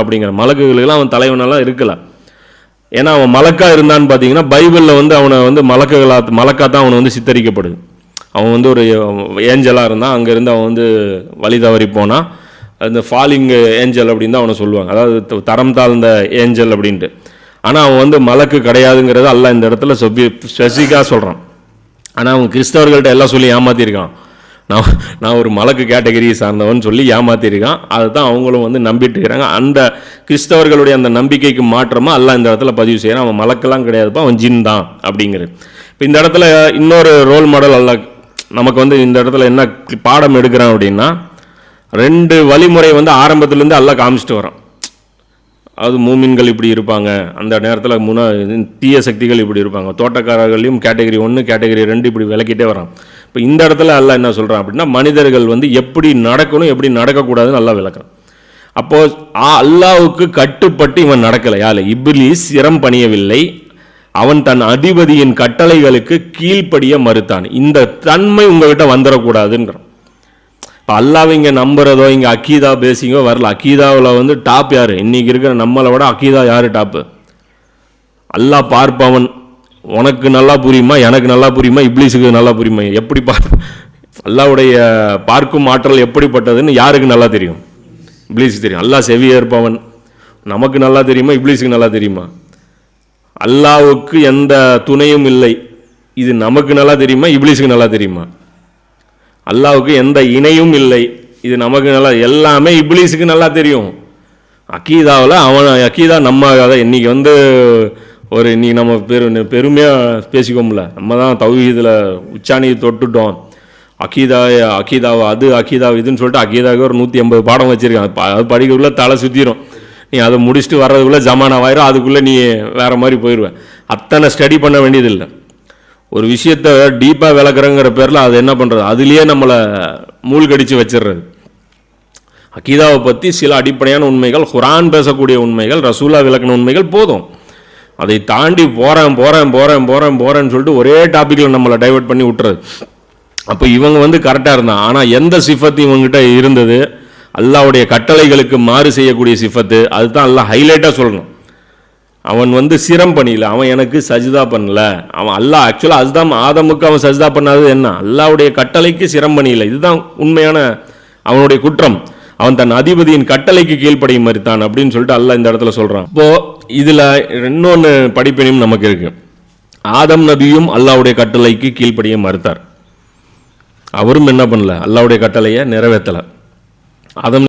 அப்படிங்கிற மலக்குகளுக்கெல்லாம் அவன் தலைவனெல்லாம் இருக்கல. ஏன்னா அவன் மலக்கா இருந்தான்னு பார்த்தீங்கன்னா பைபிளில் வந்து அவனை வந்து மலக்குகளா மலக்கா தான் அவனை வந்து சித்தரிக்கப்படுது. அவன் வந்து ஒரு ஏஞ்சலாக இருந்தான் அங்கேருந்து அவன் வந்து வழி தவறி போனான் அந்த ஃபாலிங் ஏஞ்சல் அப்படின்னு தான் அவனை சொல்லுவாங்க. அதாவது தரம் தாழ்ந்த ஏஞ்சல் அப்படின்ட்டு. ஆனால் அவன் வந்து மலக்கு கிடையாதுங்கிறத அல்ல இந்த இடத்துல சொபி ஸ்பெசிஃபிக்காக சொல்கிறான் ஆனால் அவன் கிறிஸ்தவர்கள்ட்ட எல்லாம் சொல்லி ஏமாற்றிருக்கான் நான் நான் ஒரு மலக்கு கேட்டகரியை சார்ந்தவன் சொல்லி ஏமாத்திருக்கான். அதை தான் அவங்களும் வந்து நம்பிட்டு இருக்கிறாங்க அந்த கிறிஸ்தவர்களுடைய அந்த நம்பிக்கைக்கு மாற்றமாக எல்லாம் இந்த இடத்துல பதிவு செய்கிறான் அவன் மலக்கெல்லாம் கிடையாதுப்பா அவன் ஜின் தான் அப்படிங்கிறது. இப்போ இந்த இடத்துல இன்னொரு ரோல் மாடல் அல்ல நமக்கு வந்து இந்த இடத்துல என்ன பாடம் எடுக்கிறான் அப்படின்னா ரெண்டு வழிமுறை வந்து ஆரம்பத்துலேருந்து எல்லாம் காமிச்சிட்டு வரான். அது மூமின்கள் இப்படி இருப்பாங்க. அந்த நேரத்தில் முன தீய சக்திகள் இப்படி இருப்பாங்க. தோட்டக்காரர்களையும் கேட்டகரி ஒன்று கேட்டகரி ரெண்டு இப்படி விளக்கிட்டே வரான். இப்போ இந்த இடத்துல அல்லாஹ் என்ன சொல்கிறான் அப்படின்னா மனிதர்கள் வந்து எப்படி நடக்கணும் எப்படி நடக்கக்கூடாதுன்னு நல்லா விளக்குறான். அப்போது ஆ- கட்டுப்பட்டு இவன் நடக்கலை. யாரு? இப்லீஸ் சிரம் பணியவில்லை. அவன் தன் அதிபதியின் கட்டளைகளுக்கு கீழ்ப்படிய மறுத்தான். இந்த தன்மை உங்ககிட்ட வந்துடக்கூடாதுன்றான் இப்போ அல்லாவை இங்கே நம்புறதோ இங்கே அக்கீதா பேசிங்கோ வரல. அக்கீதாவில் வந்து டாப் யார்? இன்றைக்கி இருக்கிற நம்மளை விட அக்கீதா யார் டாப்பு அல்லாஹ் பார்ப்பவன் உனக்கு நல்லா புரியுமா எனக்கு நல்லா புரியுமா இப்லீஸுக்கு நல்லா புரியுமா? எப்படி பார் அல்லாவுடைய பார்க்கும் ஆற்றல் எப்படிப்பட்டதுன்னு யாருக்கு நல்லா தெரியும்? இப்ளீஸுக்கு தெரியும். அல்லாஹ் செவியாக இருப்பவன் நமக்கு நல்லா தெரியுமா இப்ளீஸுக்கு நல்லா தெரியுமா? அல்லாவுக்கு எந்த துணையும் இல்லை. இது நமக்கு நல்லா தெரியுமா இப்ளீஸுக்கு நல்லா தெரியுமா? அல்லாவுக்கு எந்த இணையும் இல்லை. இது நமக்கு நல்லா எல்லாமே இப்லீஸுக்கு நல்லா தெரியும். அக்கீதாவில் அவன் அக்கீதா நம்ம அதை இன்றைக்கி வந்து ஒரு இன்றைக்கி நம்ம பெரு பெருமையாக பேசிக்கோம்ல. நம்ம தான் தௌஹீதில் உச்சாணியை தொட்டுட்டோம். அக்கீதா அக்கீதாவை அது அக்கீதா இதுன்னு சொல்லிட்டு அக்கீதாவுக்கு ஒரு நூற்றி எண்பது பாடம் வச்சுருக்கான் அது படிக்கிறதுக்குள்ளே அது படிக்கிறதுக்குள்ள தலை சுற்றிடும் நீ அதை முடிச்சுட்டு வர்றதுக்குள்ளே ஜமானாவாயிரும் அதுக்குள்ளே நீ வேறு மாதிரி போயிடுவேன் அத்தனை ஸ்டடி பண்ண வேண்டியதில்லை. ஒரு விஷயத்த டீப்பாக விளக்குறங்கிற பேரில் அது என்ன பண்ணுறது அதுலேயே நம்மளை மூழ்கடிச்சு வச்சிடுறது. அக்கீதாவை பற்றி சில அடிப்படையான உண்மைகள் குரான் பேசக்கூடிய உண்மைகள் ரசூலா விளக்கின உண்மைகள் போதும். அதை தாண்டி போகிறேன் போகிறேன் போகிறேன் போகிறேன் போகிறேன்னு சொல்லிட்டு ஒரே டாப்பிக்கில் நம்மளை டைவர்ட் பண்ணி விட்டுறது. அப்போ இவங்க வந்து கரெக்டாக இருந்தான். ஆனால் எந்த சிஃபத்து இவங்ககிட்ட இருந்தது? அல்லாவுடைய கட்டளைகளுக்கு மாறு செய்யக்கூடிய சிஃபத்து. அதுதான் எல்லாம் ஹைலைட்டாக சொல்லணும். அவன் வந்து சிரம் பண்ணல. அவன் எனக்கு சஜிதா பண்ணல. அவன் அல்லாஹ் ஆக்சுவலாக அதுதான் ஆதமுக்கு அவன் சஜிதா பண்ணாதது என்ன? அல்லாவுடைய கட்டளைக்கு சிரம் பண்ணியில இதுதான் உண்மையான அவனுடைய குற்றம். அவன் தன் அதிபதியின் கட்டளைக்கு கீழ்ப்படிய மறுத்தான் அப்படின்னு சொல்லிட்டு அல்லாஹ் இந்த இடத்துல சொல்றான். இப்போது இதுல இன்னொன்று படிப்பினையும் நமக்கு இருக்கு. ஆதம் நபியும் அல்லாவுடைய கட்டளைக்கு கீழ்ப்படிய மறுத்தார். அவரும் என்ன பண்ணல? அல்லாவுடைய கட்டளையை நிறைவேற்றலை ஆதம்